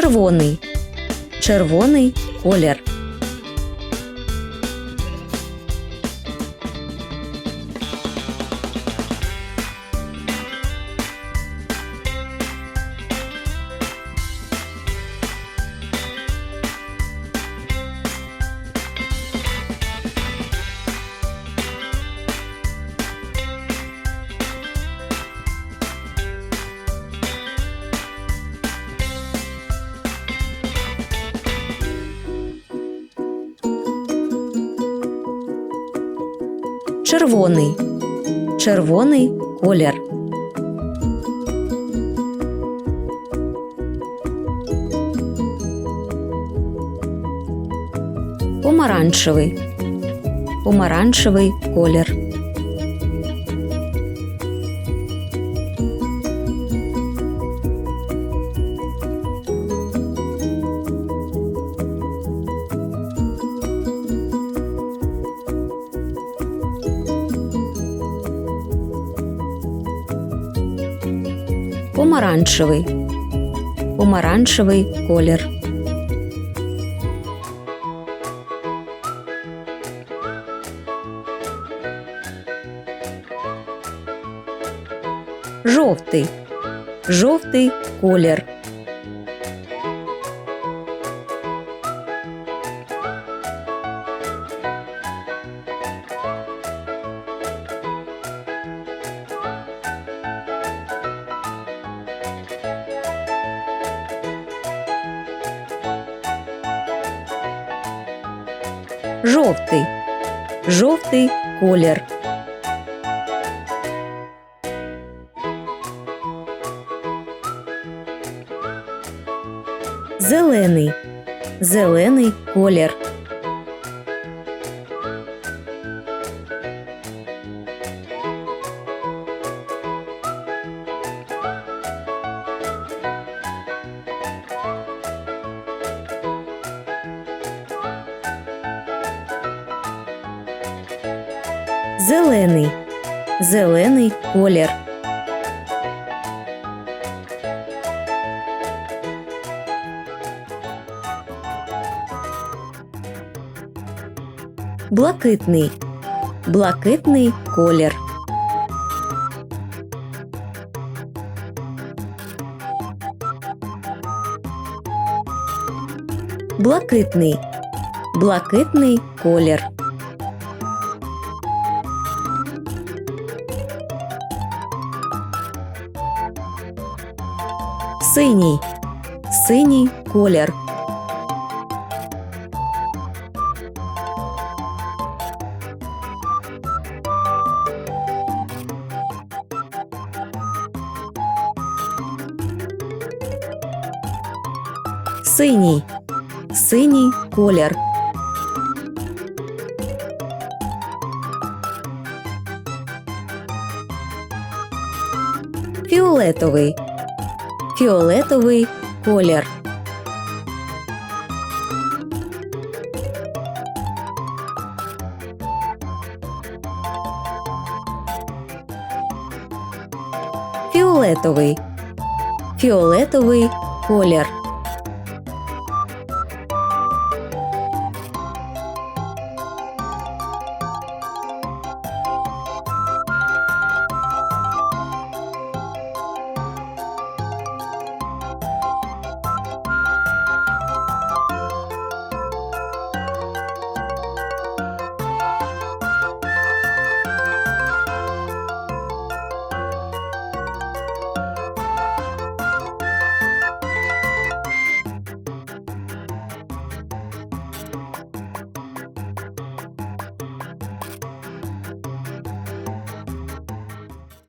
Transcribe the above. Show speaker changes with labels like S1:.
S1: Червоний. Червоний колір. Червоний. Червоний колір. Помаранчевий. Помаранчевий колір. Помаранчевий. Помаранчевий колір. Жовтий. Жовтий колір. Жовтий. Жовтий колір. Зелений. Зелений колір. Зелений. Зелений колір. Блакитний. Блакитний колір. Блакитний. Блакитний колір. Синій. Синій колір. Синій. Синій колір. Фіолетовий. Фіолетовий колір. Фіолетовий. Фіолетовий колір.